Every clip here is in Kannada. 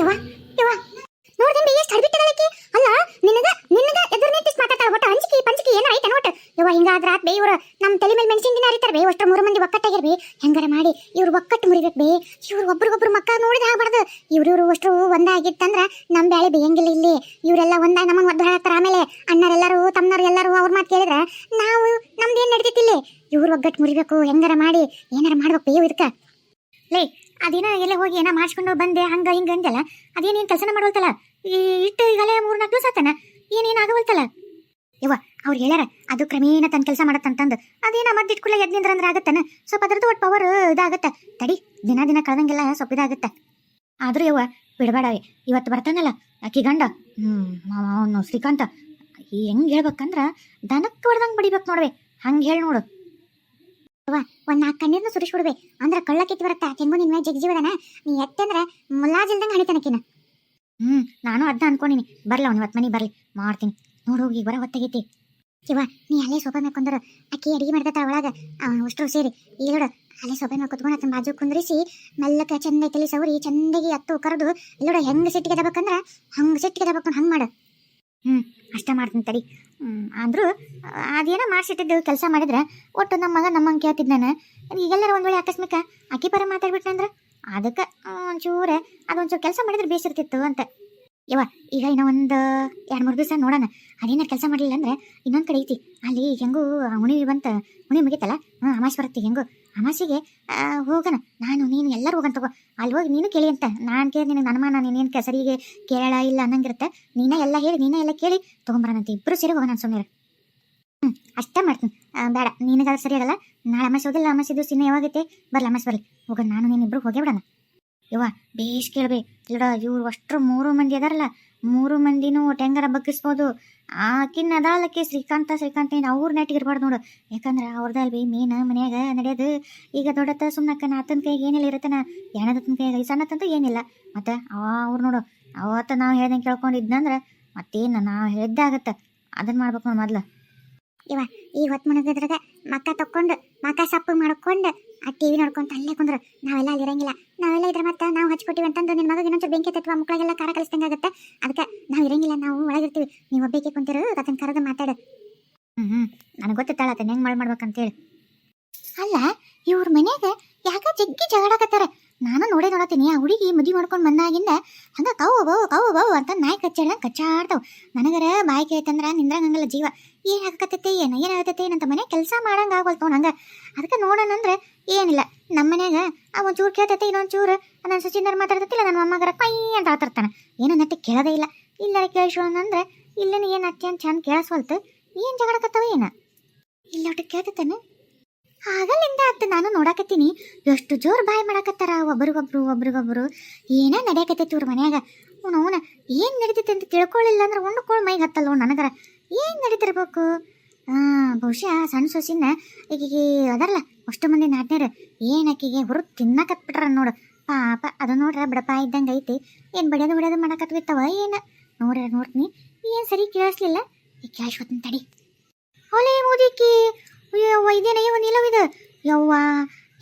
ಯವ್ವ ಯವ್ವ. ನೋಡ್ದಂಗೆ ಎಷ್ಟು ಹಡ್ಬಿಟ್ಟದಳಕಿ ಅಲ್ಲ ನಿನಗ ನಿನಗ ಎದುರು ನಿಂತಿಸ್ ಮಾತಾಡ್ತಾಳ ಒಟ್ಟ. ಅಂಜಿಕಿ ಪಂಚಿಕೆ ಏನೋ ಐತೆ ನೋಟ್ ಯವ್ವ, ಹಿಂಗಾದ್ರ ಆತ್ ಬೇ ಇವ್ರು. ನಮ್ಮ ತಲೆ ಮೇಲೆ ಮೆಣಸಿನ ದಿನ ಅರಿತಾರ ಬೇ. ಅಷ್ಟು ಮೂರು ಮಂದಿ ಒಕ್ಕಟ್ಟಾಗಿರ್ ಬೇ. ಹೆಂಗಾರ ಮಾಡಿ ಇವ್ರು ಒಕ್ಕಟ್ಟು ಮುರಿಬೇಕು ಬೇ. ಇವ್ರು ಒಬ್ರಿಗೊಬ್ರು ಮಕ್ಕ ನೋಡಿದ ಆಗ್ಬಾರ್ದು. ಇವ್ರು ಇವ್ರು ಅಷ್ಟು ಒಂದಾಗಿತ್ತಂದ್ರ ನಮ್ಮ ಬ್ಯಾಳೆ ಬೇಯಂಗಿಲ್ಲ ಇಲ್ಲಿ. ಇವರೆಲ್ಲ ಒಂದಾಗ ನಮ್ಮನ್ನ ಒದ್ದು ಹಾಕ್ತಾರ ಆಮೇಲೆ ಅಣ್ಣರೆಲ್ಲರೂ ತಮ್ಮನವ್ರು ಎಲ್ಲರೂ ಅವ್ರ ಮಾತು ಕೇಳಿದ್ರೆ ನಾವು ನಮ್ದೇನ್ ನಡೀತಿತ್ತಿಲ್ಲಿ ಇವ್ರು ಒಗ್ಗಟ್ಟು ಮುರಿಬೇಕು. ಹೆಂಗಾರ ಮಾಡಿ ಏನಾರ ಮಾಡ್ಬೇಕು ಬೇ ಇದಕ್ಕ. ಲೇ ಅದೇನ ಎಲ್ಲ ಹೋಗಿ ಏನೋ ಮಾಡಿಸ್ಕೊಂಡು ಬಂದೆ, ಹಂಗ ಹಿಂಗ ಅಂದಲ್ಲ ಅದೇನೇನು ಕೆಲಸನ ಮಾಡುವಲ್ತಲ್ಲ ಇಟ್ಟು ಈಗಲೇ ಮೂರ್ನಾಲ್ಕು ದಿವಸ ಆತನ? ಏನೇನು ಆಗವಲ್ತಲ್ಲ? ಯವ್ವ, ಅವ್ರು ಹೇಳ್ಯಾರ, ಅದು ಕ್ರಮೇಣ ತನ್ನ ಕೆಲಸ ಮಾಡತ್ತಂತಂದು ಅದೇನ ಮದ್ದು ಇಟ್ಕೊಳ್ಳೆ ಎದ್ ನಿಂದ್ರ ಅಂದ್ರೆ ಆಗತ್ತನ ಸ್ವಲ್ಪ ಅದ್ರದ್ದು ಒಟ್ಟು ಪವರ್ ಇದಾಗತ್ತ. ತಡಿ, ದಿನ ದಿನ ಕಳೆದಂಗೆಲ್ಲ ಸ್ವಲ್ಪ ಇದಾಗತ್ತ. ಆದ್ರೂ ಯವ್ವ, ಬಿಡಬೇಡ ಇವತ್ತು ಬರ್ತಾನಲ್ಲ, ಅಕ್ಕಿ ಗಂಡ, ಹ್ಮ್ ಅವನು ಶ್ರೀಕಾಂತ ಹೆಂಗ್ ಹೇಳ್ಬೇಕಂದ್ರ ದನಕ್ಕೆ ಹೊಡೆದಂಗೆ ಬಡಿಬೇಕು ನೋಡ್ವೆ, ಹಂಗೆ ಹೇಳಿ ನೋಡು. ಯವ್ವ ಒಂದ್ ನಾಲ್ಕು ಕಣ್ಣೀರ್ನ ಸುರಿಸ್ ಬಿಡ್ಬೇ ಅಂದ್ರ ಕಳ್ಳ ಕಿತ್ತು ಬರತ್ತ. ಹೆಂಗೋ ನಿನ್ ಮೇಲೆ ಜಗ್ಜೀವದನ ನೀ ಎತ್ತಂದ್ರ ಮುಲ್ಲಾಜಿಲ್ದಂಗೆ ಹಣಿತನಕಿನ ಹ್ಮ್, ನಾನು ಅದ್ನ ಅನ್ಕೊಂಡಿನಿ. ಬರ್ಲ ಅವ್ನು ಇವತ್ತು ಮನೆಗೆ ಬರ್ಲಿ. ಮಾಡ್ತೀನಿ. ನೋಡು ಹೋಗಿ ಬರ ಹೊತ್ತಾಗೈತಿ. ಇವ ನೀ ಅಲ್ಲೇ ಸೋಫಾ ಮೇಲೆ ಅಕ್ಕಿ ಅಡಿಗೆ ಮಾಡ್ತಾ ಒಳಗ. ಅಷ್ಟು ಸೇರಿ. ಈಗ ನೋಡು, ಅಲ್ಲೇ ಸೋಫೆ ಮೇಲೆ ಕುತ್ಕೊಂಡು ಆತನ ಬಾಜು ಕುಂದ್ರಿಸಿ, ಮೆಲ್ಲಕ ಚಂದ ತಲೆ ಸವರಿ, ಚಂದಗಿ ಅತ್ತು ಕರೆದು, ಇಲ್ಲೋಡ, ಹೆಂಗ್ ಸಿಟ್ಟಿಗೆ ಎದಬೇಕಂದ್ರ, ಹಂಗ್ ಸಿಟ್ಟಿಗೆ ಎದಬೇಕು ಹಂಗ್ ಮಾಡು. ಹ್ಮ್, ಅಷ್ಟೇ ಮಾಡ್ತೀನಿ ತಡಿ. ಹ್ಞೂ ಅಂದರೂ, ಅದೇನೋ ಮಾಡಿಸಿಟ್ಟಿದ್ದು ಕೆಲಸ ಮಾಡಿದ್ರೆ ಒಟ್ಟು ನಮ್ಮ ಮಗ ನಮ್ಮಂಗೆ ಕೇಳ್ತಿದ್ ನಾನು. ಈಗೆಲ್ಲರೂ ಒಂದು ವೇಳೆ ಆಕಸ್ಮಿಕ ಅಕ್ಕಿ ಪರ ಮಾತಾಡ್ಬಿಟ್ನಂದ್ರ? ಅದಕ್ಕೆ ಒಂಚೂರೆ ಅದೊಂಚೂರು ಕೆಲಸ ಮಾಡಿದ್ರೆ ಬೇಸಿರ್ತಿತ್ತು ಅಂತ. ಯವ್ವ, ಈಗ ಇನ್ನೂ ಒಂದು ಎರಡು ಮೂರು ದಿವಸ ನೋಡೋಣ. ಅದೇನೋ ಕೆಲಸ ಮಾಡಲಿಲ್ಲ ಅಂದರೆ ಇನ್ನೊಂದು ಕಡೆ ಐತಿ. ಅಲ್ಲಿ ಹೆಂಗೂ ಹುಣಿ ಬಂತ, ಹುಣಿ ಮುಗಿತಲ್ಲ? ಹ್ಞೂ ಅಮಾಸೆ ಬರುತ್ತೆ ಹೆಂಗೂ. ಅಮಾಸಿಗೆ ಹೋಗೋಣ. ನಾನು, ನೀನು ಎಲ್ಲರೂ ಹೋಗೋಣ ತಗೋ. ಅಲ್ಲಿ ಹೋಗಿ ನೀನು ಕೇಳಿ ಅಂತ. ನಾನು ಕೇಳಿ ನಿನಗೆ ಅನುಮಾನ ನೀನೇನು ಸರಿಗೆ ಕೇಳ ಇಲ್ಲ ಅನ್ನಂಗಿರುತ್ತೆ. ನೀನೇ ಎಲ್ಲ ಹೇಳಿ, ನೀನೇ ಎಲ್ಲ ಕೇಳಿ ತೊಗೊಂಬರೋಣಂತೆ. ಇಬ್ಬರು ಸೇರಿ ಹೋಗೋಣ ಸುಮ್ಮನೆ ಹ್ಞೂ ಅಷ್ಟೇ ಮಾಡ್ತೀನಿ. ಬೇಡ, ನಿನಗಾದ್ರೆ ಸರಿ ಆಗಲ್ಲ ನಾಳೆ ಅಮಾಸೆ ಹೋಗಿಲ್ಲ ಅಮಾಸೆ ದಿವಸ ಇನ್ನೂ ಯಾವಾಗೈತೆ? ಬರಲ್ಲ ಅಮಾಸೆ, ಬರಲಿ. ಹೋಗೋಣ, ನಾನು, ನೀನು ಇಬ್ರು ಹೋಗೇ ಬಿಡೋಣ. ಇವ ಬೇಸ್ ಕೇಳ್ಬೇ. ಇಲ್ಲಡ, ಇವ್ರು ಅಷ್ಟ್ರು ಮೂರು ಮಂದಿ ಅದಾರಲ್ಲ. ಮೂರು ಮಂದಿನೂ ಒಟ್ಟು ಹೆಂಗಾರ ಬಗ್ಗಿಸ್ಬೋದು. ಆಕಿನ್ ಅದಾಲಕ್ಕೆ ಶ್ರೀಕಾಂತ ಶ್ರೀಕಾಂತ ಏನು ಅವ್ರ ನೆಟ್ಟಿಗೆ ಇರ್ಬಾರ್ದು ನೋಡು. ಯಾಕಂದ್ರೆ ಅವ್ರದಲ್ವಿ ಮೀನ ಮೇನ ಮನ್ಯಾಗ ನಡೆಯೋದು. ಈಗ ದೊಡ್ಡತ್ತ ಸುಮ್ಮನಕ್ಕನ ಆತನ ಕೈಗೆ ಏನಿಲ್ಲ ಇರತ್ತನ ಎಣದತ್ತನ ಕೈಗೆ ಸಣ್ಣತ್ತಂತೂ ಏನಿಲ್ಲ. ಮತ್ತೆ ಅವ ಅವ್ರು ನೋಡು, ಅವತ್ತ ನಾವು ಹೇಳ್ದಂಗೆ ಕೇಳ್ಕೊಂಡಿದ್ನಂದ್ರೆ ಮತ್ತೇನು ನಾವು ಹೇಳಿದ್ದಾಗತ್ತೆ ಅದನ್ನ ಮಾಡ್ಬೇಕು ನೋಡಿ ಮೊದ್ಲು. ಇವ, ಈ ಹೊತ್ತು ಮುಣಗದ್ರಾಗ ಮಕ್ಕ ತಕ್ಕೊಂಡು, ಮಕ್ಕ ಸಪ್ಪು ಮಾಡ್ಕೊಂಡು ಆ ಟಿವಿ ನೋಡ್ಕೊಂತ ಅಲ್ಲೇ ಕುಂದ್ರ. ನಾವೆಲ್ಲ ಅಲ್ಲಿ ಇರಂಗಿಲ್ಲ. ನಾವೆಲ್ಲ ಇದ್ರೆ ಮತ್ತೆ ನಾವು ಹಚ್ಕೊಟ್ಟಿವಿ ಅಂತಂದು ನಿನ್ನ ಮಗ ಇನ್ನೊಂದು ಬೆಂಕಿ ತತ್ವ ಮಕ್ಕಳಿಗೆಲ್ಲ ಕಾರ ಕಲಿಸ್ದಂಗೆ ಆಗುತ್ತೆ? ಅದಕ್ಕೆ ನಾವು ಇರಂಗಿಲ್ಲ ನಾವು ಒಳಗಿರ್ತೀವಿ. ನೀವು ಒಬ್ಬಕ್ಕೆ ಕುಂತಿರು ಅದನ್ನ ಕರೆದು ಮಾತಾಡು. ಹ್ಞೂ ಹ್ಞೂ ನನಗೆ ಗೊತ್ತಿತ್ತಾಳ ಅದನ್ನ ಹೆಂಗೆ ಮಾಡಿ ಮಾಡ್ಬೇಕಂತೇಳಿ. ಅಲ್ಲ ಇವ್ರ ಮನೆಗೆ ಯಾಕೆ ಜಗ್ಗಿ ಜಗಳಾಕತ್ತಾರ. ನಾನು ನೋಡೇ ನೋಡತ್ತೀನಿ. ಆ ಹುಡುಗಿ ಮದುವೆ ಮಾಡ್ಕೊಂಡು ಬಂದಾಗಿಂದ ಹಂಗ ಕವು ಬವು ಕವು ಬವು ಅಂತ ನಾಯಿ ಕಚ್ಚಾಡ್ದಂಗೆ ಕಚ್ಚಾಡ್ತಾವ. ನನಗರ ಬಾಯಿ ಕೇಳ್ತಂದ್ರ ನಿಂದ್ರಂಗಲ್ಲ ಜೀವ. ಏನ್ ಹಾಕತ್ತೈತೆ ಏನು ಏನ್ ಆಗತೈತಿ ಏನಂತ ಮನೆ ಕೆಲಸ ಮಾಡಂಗ ಆಗೋಲ್ತು ಹಂಗೆ. ಅದಕ್ಕೆ ನೋಡೋಣ ಅಂದ್ರೆ ಏನಿಲ್ಲ. ನಮ್ಮ ಮನ್ಯಾಗ ಆ ಒಂಚೂರು ಇನ್ನೊಂದು ಚೂರು ನನ್ನ ಸಚಿಂದರ್ ಮಾತಾಡ್ತೈತಿಲ್ಲ ನನ್ನ ಮೊಮ್ಮಗರ ಪೈ ಅಂತ ಆತಾಡ್ತಾನ ಏನೋ ನಟ್ಟಿ ಕೇಳೋದೇ ಇಲ್ಲ. ಇಲ್ಲ ಕೇಳಿಸೋಣಂದ್ರೆ ಇಲ್ಲನ ಏನ್ ಅತ್ತಿ ಅಂತ ಚಂದ ಕೇಳಿಸ್ವಲ್ತು. ಏನು ಜಗಳಕತ್ತವ ಏನ? ಇಲ್ಲ ಒಟ್ಟು ಆಗಲಿಂದ ಅಂತ ನಾನು ನೋಡಕತ್ತೀನಿ. ಎಷ್ಟು ಜೋರು ಬಾಯ್ ಮಾಡಕತ್ತಾರ ಒಬ್ರಿಗೊಬ್ರು ಒಬ್ರಿಗೊಬ್ರು ಏನೇ ನಡೆಯಕತ್ತೈತಿ ಇವ್ರ ಮನ್ಯಾಗ. ಅವನ ಏನು ನಡೀತೈತಿ ಅಂತ ತಿಳ್ಕೊಳ್ಳಿಲ್ಲ ಅಂದ್ರೆ ಉಂಡ್ಕೊಳ್ಳಿ ಮೈಗೆ ಹತ್ತಲ್ಲ ನನಗರ. ಏನು ನಡೀತಿರ್ಬೇಕು? ಬಹುಶಃ ಸಣ್ಣ ಸೊಸಿನ ಈಗಿಗೆ ಅದರಲ್ಲ, ಅಷ್ಟು ಮಂದಿ ನಾಟ್ನೇರು ಏನಕ್ಕಿಗೆ ಹುರು ತಿನ್ನಕತ್ಬಿಟ್ರ ನೋಡು. ಪಾಪ, ಅದು ನೋಡ್ರ ಬಡಪ ಇದ್ದಂಗೆ ಐತಿ. ಏನ್ ಬಡಿಯೋದು ಬಡಿಯೋದು ಮಾಡಕತ್ಬಿತ್ತವ ಏನು? ನೋಡ್ರ ನೋಡ್ತೀನಿ. ಏನು ಸರಿ ಕೇಳಿಸ್ಲಿಲ್ಲ. ಈ ಕೇಳಿಸ್ಕೊತೀನಿ ತಡಿ. ಹೊಲೆ ಮುದಿಕಿ ಅಯ್ಯವ್ವ ಇದೇನ? ಒಂದು ನಿಲವಿದ ಯವ್ವ,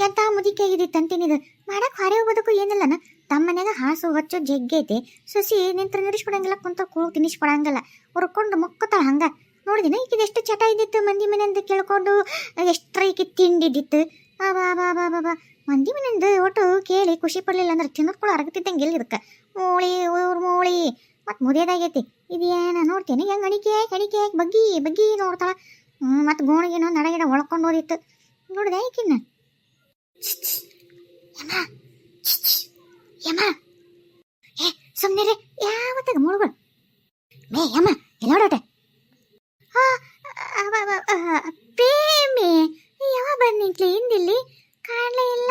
ಎಂತ ಮುದಿಕೆ ಆಗಿದ್ದಿತ್ತು ಅಂತೀನಿದು ಮಾಡಕ್ ಹೊರೆ ಹೋಗೋದಕ್ಕೂ ಏನಿಲ್ಲನ ತಮ್ಮ ಮನ್ಯಾಗ ಹಾಸು, ಹೊಚ್ಚು ಜಗ್ಗೈತೆ ಸಸಿ ನಿಂತ್ರ ನಿರಿಸ್ಕೊಡಂಗಿಲ್ಲ ಕುಂತ ಕೂಳು ತಿನ್ನಿಸ್ಕೊಡಂಗಿಲ್ಲ. ಹುರ್ಕೊಂಡು ಮುಕ್ಕತಾಳ ಹಂಗ. ನೋಡಿದಿನ ಈಕಿದ ಎಷ್ಟು ಚಟ ಇದ್ದಿತ್ತು, ಮಂದಿ ಮನೆಯಿಂದ ಕೇಳ್ಕೊಂಡು ಎಷ್ಟ್ರ ಈಕಿ ತಿಂಡಿದ್ದಿತ್ತು. ಬಾ ಬಾ ಬಾ ಬಾ ಬಾ ಮಂದಿ ಮನೆಯಿಂದ ಒಟ್ಟು ಕೇಳಿ ಖುಷಿ ಪಡ್ಲಿಲ್ಲ ಅಂದ್ರೆ ತಿನ್ನೋದ್ಕೊಳ್ಳೋ ಅರಗತಿದ್ದಂಗೆ ಇದಕ್ಕೆ? ಮೋಳಿ, ಊರ್ ಮೋಳಿ. ಮತ್ತು ಮುದೇದಾಗೈತಿ ಇದೇನ ನೋಡ್ತೇನೆ? ಹೆಂಗ್ ಅಣಿಕೆ ಅಣಿಕೆ ಬಗ್ಗಿ ಬಗ್ಗಿ ನೋಡ್ತಾಳ. ಮತ್ತು ಗೋಣಿಗೇನೋ ನಡಗಿಡ ಒಳ್ಕೊಂಡು ಹೋದಿತ್ತು. ನೋಡಿದೆ ಈಕಿನ್ನ. ಯಮ್ಮ ಏ ಸುಮ್ಮನೆ ಯಾವತ್ತಾಗ ಮುಳುಗಳು ಮೇ, ಯಮ್ಮ ಎಲ್ಲ ನೋಡೋಟೆ ಪ್ರೇಮಿ. ಯಾವ ನಿಂತ್ಲಿ? ಹಿಂದಿಲ್ಲಿ? ಕಾಣಲೇ ಇಲ್ಲ.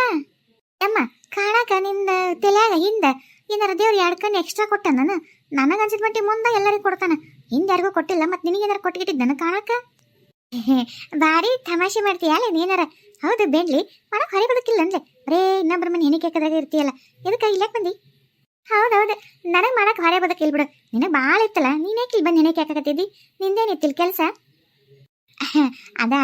ಯಮ್ಮ, ಕಾಣಕ ನಿಂದ, ತಲೆಯಾಗ ಹಿಂದೆ ಏನಾರ ದೇವ್ರು ಎರಡು ಕಣ್ಣು ಎಕ್ಸ್ಟ್ರಾ ಕೊಟ್ಟ ನಾನು ನನಗೆ ಅನ್ಸಿದ ಮಟ್ಟಿ ಮುಂದೆ ಎಲ್ಲರಿಗೂ ಕೊಡ್ತಾನ. ಹಿಂದೆ ಯಾರಿಗೂ ಕೊಟ್ಟಿಲ್ಲ, ಮತ್ತು ನಿನಗೇನಾರ ಕೊಟ್ಟಿಟ್ಟಿದ್ದ ನನಗೆ ಕಾಣಕ? ಭಾರಿ ತಮಾಷೆ ಮಾಡ್ತೀಯ ಅಲ್ಲ ನೀನಾರ? ಹೌದು ಬೇಡ್ಲಿ ಮಾಡಕ್ ಹೊರೆ ಬದುಕಿಲ್ಲ ಅಂದ್ಲೆ ಬರೇ ಇನ್ನೊಬ್ಬರ ಮನೆ ಹೆಣಿಕೆ ಹಾಕದಾಗ ಇರ್ತೀಯಲ್ಲ ಇದಕ್ಕೆ ಇಲ್ಲಕ್ಕೆ ಬಂದಿ? ಹೌದೌದು, ನನಗೆ ಮಾಡಕ್ ಹೊರೆ ಬದುಕಿಲ್ ಬಿಡು ನಿನಗೆ ಭಾಳ ಇತ್ತಲ್ಲ, ನೀನೇ ಇಲ್ಲಿ ಬಂದು ಹೆಣಿಕೆ ಹಾಕಕತ್ತಿದ್ದಿ ನಿಂದೇನಿತ್ತಿಲ್ಲ ಕೆಲಸ? ಅದಾ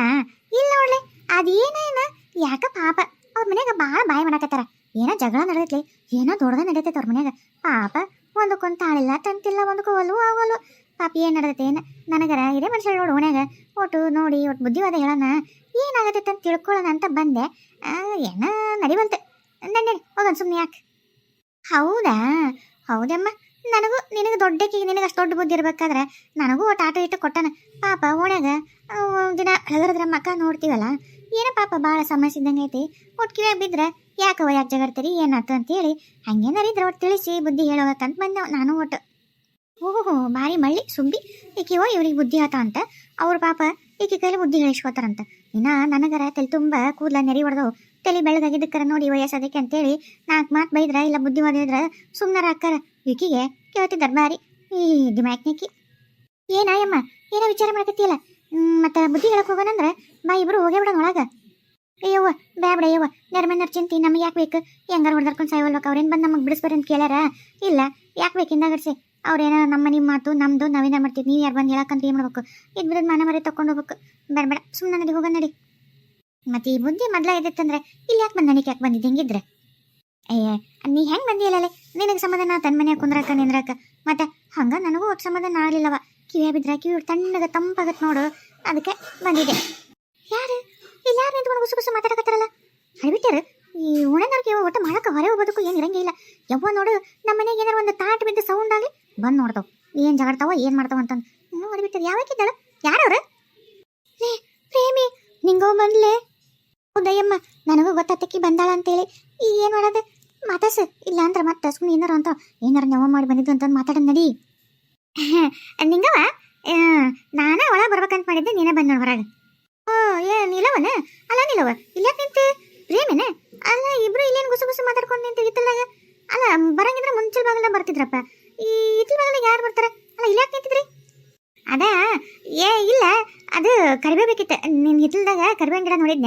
ಇಲ್ಲ ನೋಡ್ಲೆ, ಅದೇನೇನ? ಯಾಕ ಪಾಪ, ಅವ್ರ ಮನ್ಯಾಗ ಭಾಳ ಬಾಯ್ ಮಾಡಕತ್ತಾರ. ಏನೋ ಜಗಳ ನಡೆದೈತ್ಲಿ, ಏನೋ ದೊಡ್ಡದ ನಡೀತೈತೆ ಅವ್ರ ಮನ್ಯಾಗ. ಪಾಪ, ಒಂದಕ್ಕೊಂದು ತಾಳಿಲ್ಲ, ತಂತಿಲ್ಲ, ಒಂದಕ್ಕೂ ಒಲ್ವು ಅವಲ್ವು ಪಾಪ, ಏನು ನಡೆದೈತೆ? ನನಗರ ಇದೇ ಮನುಷ್ಯ ನೋಡು ಓಣ್ಯಾಗ ಒಟ್ಟು ನೋಡಿ, ಒಟ್ಟು ಬುದ್ಧಿವಾದ ಹೇಳೋಣ. ಏನಾಗತ್ತೈತೆ ಅಂತ ತಿಳ್ಕೊಳ್ಳೋಣ ಅಂತ ಬಂದೆ. ಏನ ನಡಿಬಂತೆ. ನನ್ನೇನು ಹೋಗೋಣ ಸುಮ್ಮನೆ ಯಾಕೆ? ಹೌದಾ? ಹೌದಮ್ಮ. ನನಗೂ, ನಿನಗೆ ದೊಡ್ಡಕ್ಕೆ, ನಿನಗೆ ಅಷ್ಟು ದೊಡ್ಡ ಬುದ್ಧಿ ಇರಬೇಕಾದ್ರೆ ನನಗೂ ಒಟ್ಟು ಆಟೋ ಇಟ್ಟು ಕೊಟ್ಟಾನ. ಪಾಪ, ಓಣ್ಯಾಗ ದಿನ ಹಲಗರದ್ರ ಮಕ್ಕ ನೋಡ್ತೀವಲ್ಲ? ಏನೋ ಪಾಪ ಭಾಳ ಸಮಸ್ಯೆ ಇದ್ದಂಗೆ ಐತಿ. ಒಟ್ಟು ಕಿವಿಯಾಗ ಬಿದ್ರೆ ಯಾಕವ ಯಾಕೆ ಜಗಡ್ತೀರಿ ಏನಾಯ್ತು ಅಂತೇಳಿ ಹಂಗೇನಾರಿದ್ರೆ ಒಟ್ಟು ತಿಳಿಸಿ ಬುದ್ಧಿ ಹೇಳೋಗಕ್ಕಂತ ಬಂದೆ ನಾನು ಒಟ್ಟು. ಓಹೋ ಭಾರಿ ಮಳ್ಳಿ ಸುಬ್ಬಿ ಓ, ಇವ್ರಿಗೆ ಬುದ್ಧಿ ಆತ ಅಂತ? ಅವ್ರ ಪಾಪ ಈಕಿ ಕೈಲಿ ಬುದ್ಧಿ ಹೇಳಿಸ್ಕೋತಾರಂತ ಇನ್ನ ನನಗರ ತಲೆ ತುಂಬ ಕೂದಲ ನೆರಿ ಹೊಡೆದವು. ತಲೆ ಬೆಳಗಾಗಿದ್ದಕ್ಕರ ನೋಡಿ ವಯಸ್ಸದಕ್ಕೆ ಅಂತೇಳಿ ನಾಲ್ಕು ಮಾತು ಬೈದ್ರ ಇಲ್ಲ ಬುದ್ಧಿ ಓದಿದ್ರ ಸುಮ್ಮನೆ ಅಕ್ಕರ. ಈಕಿಗೆ ಕೇಳ್ತಿ ಬಾರಿ ಈ ದಿಮಾಕ್ನಿಕ್ಕಿ ಏನಾಯಮ್ಮ ಏನೋ ವಿಚಾರ ಮಾಡಕತ್ತಿಯಲ್ಲ? ಮತ್ತೆ ಬುದ್ಧಿ ಹೇಳಕ್ ಹೋಗೋಣಂದ್ರ ಬಾ, ಇಬ್ರು ಹೋಗೇ ಬಿಡೋಣ ಒಳಗ. ಅಯ್ಯವ್ವ ಬ್ಯಾಬ್ಡ ಅಯ್ಯವ್ವ. ನೆರಮನ್ನರ್ ಚಿಂತಿ, ನಮಗೆ ಯಾಕೆ ಬೇಕು? ಹೆಂಗಾರ ಹೊಡೆದರ್ಕೊಂಡು ಸಾಯ್ವಲ್ವಕ್ಕ? ಅವ್ರೇನು ಬಂದು ನಮಗೆ ಬಿಡಿಸ್ಬಾರಿ ಅಂತ ಕೇಳ್ಯಾರ? ಇಲ್ಲ, ಯಾಕೆ ಬೇಕು ಹಿಂದಾಗಡ್ಸಿ? ಅವ್ರೇನೋ ನಮ್ಮ ನಿಮ್ಮ ಮಾತು, ನಮ್ದು ನಾವೇನ ಮಾಡ್ತೀವಿ, ನೀವು ಯಾರು ಬಂದು ಹೇಳಕ್ಕಂತ ಏನು ಮಾಡ್ಬೇಕು? ಇದು ಬಿಡೋದು ಮನೆ ಮರೆ ತಕೊಂಡು ಹೋಗ್ಬೇಕು. ಬೇಡ ಬೇಡ ಸುಮ್ಮನೆ ನಡಿ ಹೋಗೋಣ ನಡಿ. ಮತ್ತೆ ಈ ಬುದ್ಧಿ ಮೊದಲ ಇದಿತ್ತಂದ್ರೆ ಇಲ್ಲಿ ಯಾಕೆ ಬಂದು ನನಗೆ ಯಾಕೆ ಬಂದಿದ್ದು? ಹೆಂಗಿದ್ರೆ? ಅಯ್ಯ ನೀ ಹೆಂಗೆ ಬಂದಿಲ್ಲಲೆ ನಿನಗೆ ಸಮಾಧಾನ ತನ್ನ ಮನೆ ಕುಂದ್ರಕ್ಕ ನಿಂದ್ರಕ್ಕ ಮತ್ತೆ ಹಂಗೆ ನನಗೂ ಒಟ್ಟು ಸಮಾಧಾನ ಆಗಲಿಲ್ಲವ. ಕಿವಿಯ ಬಿದ್ರೆ ಕಿವಿ ತಣ್ಣಗೆ ತಂಪಾಗತ್ತೆ ನೋಡು. ಅದಕ್ಕೆ ಬಂದಿದೆ ಯಾರು? ಇಲ್ಲಿ ಯಾರು ನಿಂತ್ಕೊಂಡು ಗುಸು ಗುಸು ಮಾತಾಡಕತ್ತಾರಲ್ಲ? ಅಡ್ಬಿಟ್ಟಾರ ಈ ಉಣನವ್ರಿಗೆ ಒಟ್ಟು ಮಾಡಕ್ಕೆ ಹೊರೆ ಹೋಗೋದಕ್ಕೂ ಏನು ಇರಂಗಿಲ್ಲ ಯವ್ವ ನೋಡು ನಮ್ಮ ಮನೆಗೆ ಏನಾರು ಒಂದು ತಾಟ್ ಬಿದ್ದು ಸೌಂಡ್ ಆಗಲಿ ಬಂದು ನೋಡ್ತಾವ ಏನು ಜಗಡ್ತಾವ, ಏನು ಮಾಡ್ತಾವ ಅಂತಂದು. ಹ್ಞೂ ಬಿಟ್ಟದ ಯಾವಾಗಿದ್ದಾಳ ಯಾರವ್ರ? ಲೇ, ಪ್ರೇಮಿ, ನಿಂಗೋ ಬಂದ್ಲೆ? ಹೌದಯ್ಯಮ್ಮ ನನಗೂ ಗೊತ್ತಾತಕ್ಕಿ ಬಂದಾಳ ಅಂತೇಳಿ. ಈಗ ಏನು ಮಾಡೋದು? ಮಾತಾಸ ಇಲ್ಲ ಅಂದ್ರೆ ಮತ್ತೆ ಸುಮ್ಮನೆ ಏನಾರ ಅಂತ. ಏನಾರ ನೆವ ಮಾಡಿ ಬಂದಿದ್ದು ಅಂತಂದು ಮಾತಾಡೋದು ನಡಿ. ನಿಂಗವ ನಾನ ಒಳಗೆ ಬರ್ಬೇಕಂತ ಮಾಡಿದ್ದೆ, ನೀನೇ ಬಂದ ನೋಡಿ ಹೊರಗೆ. ಓ, ಏ ನಿಲವನ ಅಲ್ಲ ನಿಲವ ಇಲ್ಲ ನಿಂತೆ ಪ್ರೇಮಿನ ಅಲ್ಲ ಇಬ್ರು ಇಲ್ಲೇನು ಗುಸು ಗುಸು ಮಾತಾಡ್ಕೊಂಡು ನಿಂತು ಇತ್ತಲಾಗ ಅಲ್ಲ ಬರಂಗಿದ್ರೆ ಮುಂಚಲ್ ಬಾಗಲ ಬರ್ತಿದ್ರಪ್ಪ ಈ ಇತ್ತಲ ಬಾಗಲಿಗೆ ಯಾರು ಬರ್ತಾರ ಅಲ್ಲ ಇಲ್ಲ ನಿಂತಿದ್ರಿ ಅದ ಏ ಇಲ್ಲ ಅದು ಕರಿಬೇಬೇಕಿತ್ತ ನಿನ್ ಹಿತ್ತಲ್ದಾಗ ಕರಿಬೇವಿನ ಗಿಡ ನೋಡಿದ್ನೆ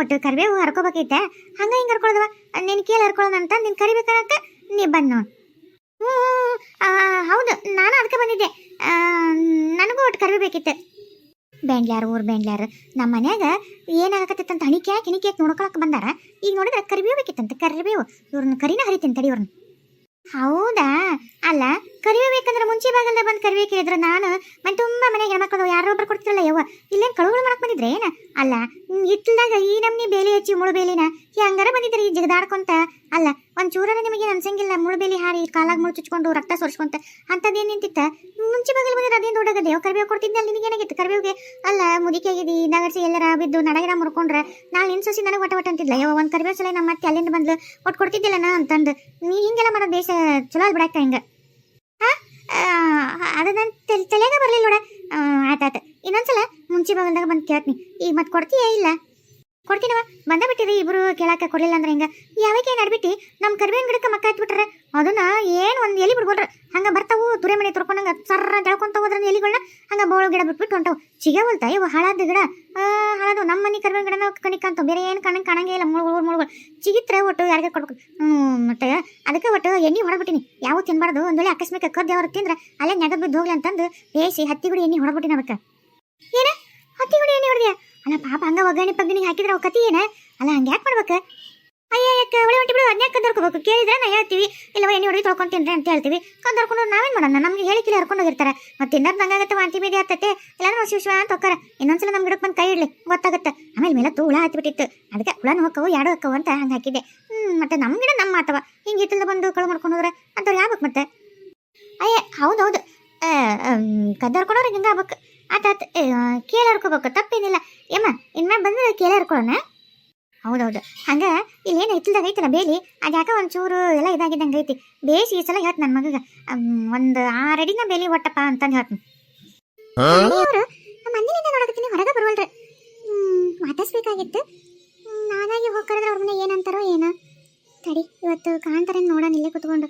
ಒಟ್ಟು ಕರಿಬೇವು ಹರ್ಕೋಬೇಕೈತೆ. ಹಂಗ ಹಿಂಗೆ ಹರ್ಕೊಳ್ದವ? ನಿನ್ ಕೇಳಿ ಹರ್ಕೊಳ್ಳೋಣ ಅಂತ ನಿನ್ ಕರಿಬೇಕಂತ ನೀ ಬಂದ್ ನೋಡ್. ಹ್ಞೂ ಹೌದು, ನಾನು ಅದಕ್ಕೆ ಬಂದಿದ್ದೆ. ನನಗೂ ಒಟ್ಟು ಕರಿಬೇಕಿತ್ತು. ಬ್ಯಾಂಡ್ಲ್ಯಾರು ಊರ್ ಬ್ಯಾಂಡ್ಲ್ಯಾರು ನಮ್ಮ ಮನ್ಯಾಗ ಏನಾಗಕತ್ತೈತೆ ಅಂತ ಹಣಿಕ್ಯಾಕ್ ಹಿಣಿಕ್ಯಾಕ್ ನೋಡ್ಕೊಳಕ್ ಬಂದಾರ. ಈಗ ನೋಡಿದ್ರೆ ಕರಿಬೇವು ಬೇಕಿತ್ತಂತ, ಕರಿಬೇವು. ಇವ್ರನ್ನ ಕರಿನ ಹರಿತೀನಿ ತಡಿ ಇವ್ರನ್ನ. ಹೌದಾ? ಅಲ್ಲ, ಕರಿಬೇಕಂದ್ರೆ ಬೇಕಂದ್ರೆ ಮುಂಚೆ ಬಾಗಲ್ದ ಬಂದು ಕರಿಬೇಕು ಹೇಳಿದ್ರೆ ನಾನು. ಮನೆ ತುಂಬಾ ಮನೆಗೆ ಹೆಣ್ಮಕ್ಳು ಯಾರೋ ಒಬ್ರು ಕೊಡ್ತಿರಲ್ಲ ಯವ್ವ. ಇಲ್ಲೇನು ಕಳುಗಳು ಮಾಡಕ್ ಬಂದಿದ್ರೆ ಏನ? ಅಲ್ಲ ಇತ್ತಲ್ದಾಗ ಈ ನಮ್ನಿ ಬೇಲಿ ಹಚ್ಚಿ ಮುಳು ಬೇಲಿನ ಹಂಗಾರ ಬಂದಿದ್ರಿ ಈ ಜಿಗದಾಡ್ಕೊಂತ. ಅಲ್ಲ, ಒಂದ್ ಚೂರನ ನಿಮಗೆ ಅನ್ಸಂಗಿಲ್ಲ ಮುಳು ಬೇಲಿ ಹಾರಿ ಕಾಲಾಗ ಮುಳು ಚುಚ್ಕೊಂಡು ರಕ್ತ ಸೋರಿಸ್ಕೊಂತ ಅಂತದೇನ್ ನಿಂತಿತ್ತ? ಮುಂಚೆ ಬಗಲ್ ಬಂದಿರ ಅದೇನು ದೊಡ್ಡಗದೆ ಕರಿಬೇವು ನಿಮಗೆ ನಿನಗೇನಾಗಿತ್ತು ಕರಿಬೇವಿಗೆ, ಅಲ್ಲ, ಮುದಿಕೆ ಆಗಿದಿ ನಗಡ್ಸಿ ಎಲ್ಲರ ಬಿದ್ದು ನಡಗಿನ ಮುರ್ಕೊಂಡ್ರೆ ನಾಳೆ ನಿನ್ ಸೊಸಿ ನನಗೆ ಒಟ್ಟ ಒಟ್ಟ ಅಂತಿದ್ಲ. ಯಾವ ಒಂದ್ ಕರಿಬೇವು ಸಲ ನಮ್ಮ ಮತ್ತೆ ಅಲ್ಲಿಂದ ಬಂದ್ಲು. ಒಟ್ಟು ಕೊಡ್ತಿದ್ದಿಲ್ಲ ನಾ ಅಂತಂದು. ನೀ ಹಿಂಗೆಲ್ಲ ಮಾಡೋ ದೇಶ ಚಲೋ ಅಲ್ಲಿ ಬಿಡಾಕ ಹಿಂಗ. ಅದು ನನ್ನ ತಲೆ ತಲೆಗ ಬರ್ಲಿಲ್ಲ ನೋಡ. ಆಯ್ತಾಯ್ತು ಇನ್ನೊಂದ್ಸಲ ಮುಂಚೆ ಬಗಲ್ದಾಗ ಬಂದು ಕೇಳ್ತೀನಿ. ಈಗ ಮತ್ತೆ ಕೊಡ್ತೀಯ ಇಲ್ಲ? ಕೊಡ್ತೀನವ ಬಂದ ಬಿಟ್ಟಿರಿ, ಇಬ್ರು ಕೇಳಾಕ ಕೊಡ್ಲಿಲ್ಲ ಅಂದ್ರೆ ಹಿಂಗ? ಯಾವಾಗ ಏನು ಅಡ್ಬಿಟ್ಟು? ನಮ್ಮ ಕರಿಬೇವಿನ ಗಿಡಕ್ಕೆ ಮಕ್ಕ ಹತ್ಬಿಟ್ರೆ ಅದನ್ನ ಏನು ಒಂದು ಎಲಿ ಬಿಡ್ಬೋದ್ರ ಹಂಗ ಬರ್ತಾವು, ತುರೆ ಮನೆ ತೊರ್ಕೊಂಡಂಗ ಸರ್ರ ತೆಳ್ಕೊಂತ ಹೋದ್ರ ಎಲಿಗಳನ್ನ ಹಂಗ ಬೋಳು ಗಿಡ ಬಿಟ್ಬಿಟ್ಟು ಹೊಂಟವು. ಸಿಗವಲ್ತ ಇವು ಹಾಳಾದ ಗಿಡ. ಹಾಳಾದು ನಮ್ಮ ಮನೆ ಕರಿಬೇವಿನ ಗಿಡನ ಕಣಿಕಂತ ಬೇರೆ ಏನು ಕಣ್ಣಂಗೆ ಕಾಣಂಗೇ ಇಲ್ಲ. ಮುಳುಗಳು ಮುಳುಗಳು ಚಿಗಿತ್ರ ಒಟ್ಟು ಯಾರಿಗೆ ಕೊಡ್ಬೇಕು. ಮತ್ತೆ ಅದಕ್ಕೆ ಒಟ್ಟು ಎಣ್ಣೆ ಹೊಡಬಿಟ್ಟಿನಿ. ಯಾವ ತಿನ್ಬಾರ್ದು. ಒಂದ್ ವೇಳೆ ಅಕಸ್ಮಾತ್ ಕದ್ದು ಅವ್ರು ತಿಂದ್ರೆ ಅಲ್ಲೇ ನೆಗದ್ ಬಿದ್ದು ಹೋಗ್ಲಿ ಅಂತಂದು ಹತ್ತಿ ಗುಡಿ ಎಣ್ಣೆ ಹೊಡಬಿಟ್ಟಿನ ಅದಕ್ಕೆ. ಏನ? ಹತ್ತಿ ಗುಡಿ ಎಣ್ಣೆ ಹೊಡೆದ್ಯಾ? ಅಲ್ಲ ಪಾಪ, ಹಂಗ ಒಗ್ಗರಣೆ ಪಗ್ಗಣಿಗೆ ಹಾಕಿದ್ರೆ ಅವ್ ಕತಿ ಏನ? ಅಲ್ಲ, ಹಂಗೆ ಯಾಕೆ ಮಾಡ್ಬೇಕು? ಅಯ್ಯ ಒಳ್ಳೆ ಒಂಟಿ ಬಿಡು ಅದನ್ಯಾಕೆ ಕಂದರ್ಕೋಬೇಕು? ಕೇಳಿದ್ರೆ ನಾ ಹೇಳ್ತೀವಿ. ಇಲ್ಲವ, ಎಣ್ಣೆ ಹೊಡೆದು ತೊಳ್ಕೊಂತೀನಿ ಅಂತ ಹೇಳ್ತೀವಿ. ಕಂದರ್ಕೊಂಡು ನಾವೇನ್ ಮಾಡೋಣ? ನಮ್ಗೆ ಹೇಳಿಕಿಲ್ಲ ಹರ್ಕೊಂಡು ಹೋಗಿರ್ತಾರೆ. ಮತ್ತೆ ತಿನ್ನೋದು ಹಂಗಾಗತ್ತೆ ವಾಂತಿ ಬೇದಿ ಆಗ್ತೈತೆ. ಇಲ್ಲಾಂದ್ರೆ ಶಿವ ಶಿವ ಅಂತ ಹೋಗ್ತಾರೆ ಇನ್ನೊಂದ್ಸಲ ನಮ್ಗೆ ಗಿಡಕ್ಕೆ ಬಂದು ಕೈ ಇಡ್ಲಿ, ಗೊತ್ತಾಗತ್ತೆ. ಆಮೇಲೆ ಮೇಲೆ ತೂಳ ಹುಳ ಹತ್ತಿಬಿಟ್ಟಿತ್ತು ಅದಕ್ಕೆ ಹುಳನ ಹೋಕ್ಕವು ಎರಡು ಹೋಕ್ಕವು ಅಂತ ಹಂಗೆ ಹಾಕಿದ್ದೆ. ಹ್ಞೂ ಮತ್ತೆ ನಮ್ಮ ಗಿಡ ನಮ್ಮ ಮಾತವ ಹಿಂಗೆ ಇತ್ತಿಲ್ಲ ಬಂದು ಕಳು ಮಾಡ್ಕೊಂಡು ಹೋದ್ರೆ ಅಂಥವ್ರು ಯಾಬೇಕು ಮತ್ತೆ? ಅಯ್ಯ ಹೌದೌದು ಕದ್ದರ್ಕೊಂಡವ್ರಿಗೆ ಹಿಂಗೆ ಆಗ್ಬೇಕು. ಆತಾತ್ ಕೇಳಿ ಹರ್ಕೋಬೇಕು ತಪ್ಪೇನಿಲ್ಲ ಏಮ್ಮ ಇನ್ಮೇಲೆ ಬಂದ್ರೆ ಕೇಳಿ ಹರ್ಕೊಳ್ಳೋಣ ಹೌದೌದು. ಹಂಗೆ ಇಲ್ಲಿ ಏನು ಹಿತ್ತಲ್ದಾಗ ಐತಲ್ಲ ಬೇಲಿ? ಅದು ಯಾಕೆ ಒಂಚೂರು ಎಲ್ಲ ಇದಾಗಿದ್ದಂಗೆ ಐತಿ. ಬೇಸಿ ಈ ಸಲ ಹೇಳ್ತ ನನ್ನ ಮಗಗೆ. ಒಂದು ಆರಡಿನ ಬೇಲಿ ಒಟ್ಟಪ್ಪ ಅಂತಂದು ಹೇಳ್ತೀನಿ ಅವರು ನಮ್ಮ ಮನೇಲಿಂದ ನೋಡಕತ್ತೀನಿ ಹೊರಗೆ ಬರುವಲ್ರಿ. ಮಾತಾಡ್ಸ್ಬೇಕಾಗಿತ್ತು ನಾನಾಗಿ ಹೋಗ್ಕರೆದ್ರೆ ಅವ್ರ ಮನೆ ಏನಂತಾರೋ ಏನೋ. ತಡಿ ಇವತ್ತು ಕಾಣ್ತಾರೆ ನೋಡೋಣ ಇಲ್ಲೇ ಕುತ್ಕೊಂಡು.